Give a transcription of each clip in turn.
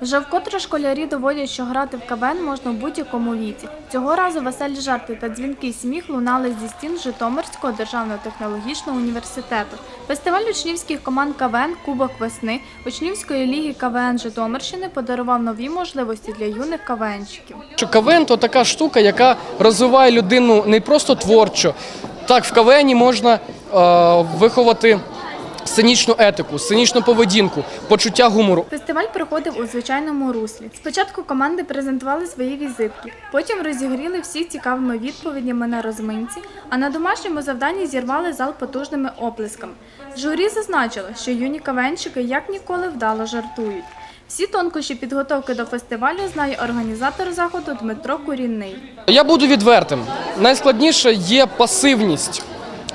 Вже вкотре школярі доводять, що грати в КВН можна в будь-якому віці. Цього разу веселі жарти та дзвінкий сміх лунали зі стін Житомирського державного технологічного університету. Фестиваль учнівських команд КВН Кубок весни учнівської ліги КВН Житомирщини подарував нові можливості для юних КВНщиків. Що КВН то така штука, яка розвиває людину не просто творчо. Так, в КВНі можна е, виховати сценічну етику, сценічну поведінку, почуття гумору. Фестиваль проходив у звичайному руслі. Спочатку команди презентували свої візитки, потім розігріли всіх цікавими відповідями на розминці, а на домашньому завданні зірвали зал потужними оплесками. Журі зазначило, що юні кавенщики як ніколи вдало жартують. Всі тонкощі підготовки до фестивалю знає організатор заходу Дмитро Курінний. Я буду відвертим. Найскладніше є пасивність.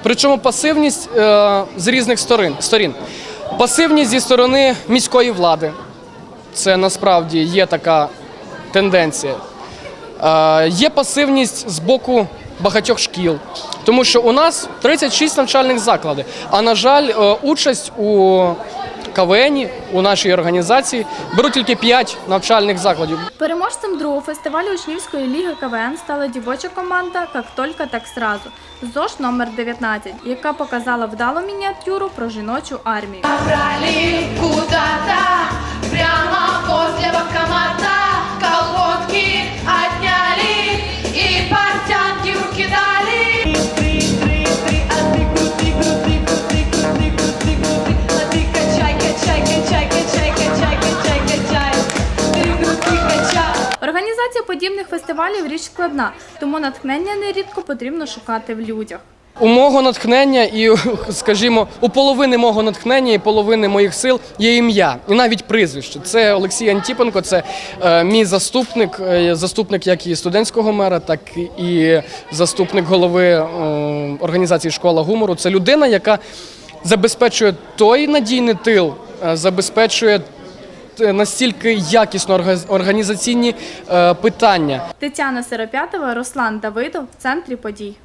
Причому пасивність е, з різних сторін. Пасивність зі сторони міської влади. Це насправді є така тенденція. Е, є пасивність з боку багатьох шкіл. Тому що у нас 36 навчальних закладів. А на жаль, е, участь у КВНі, у нашій організації беруть тільки 5 навчальних закладів. Переможцем другого фестивалю учнівської ліги КВН стала дівоча команда «Как только, так сразу» ЗОЖ номер 19, яка показала вдалу мініатюру про жіночу армію. Організація подібних фестивалів річ складна, тому натхнення нерідко потрібно шукати в людях. У мого натхнення і, скажімо, у половини мого натхнення і половини моїх сил є ім'я, і навіть прізвище. Це Олексій Антіпенко, це е, мій заступник, е, заступник як і студентського мера, так і заступник голови е, організації Школа гумору. Це людина, яка забезпечує той надійний тил, забезпечує Е, настільки якісно організаційні е, питання. Тетяна Сиропятова, Руслан Давидов в центрі подій.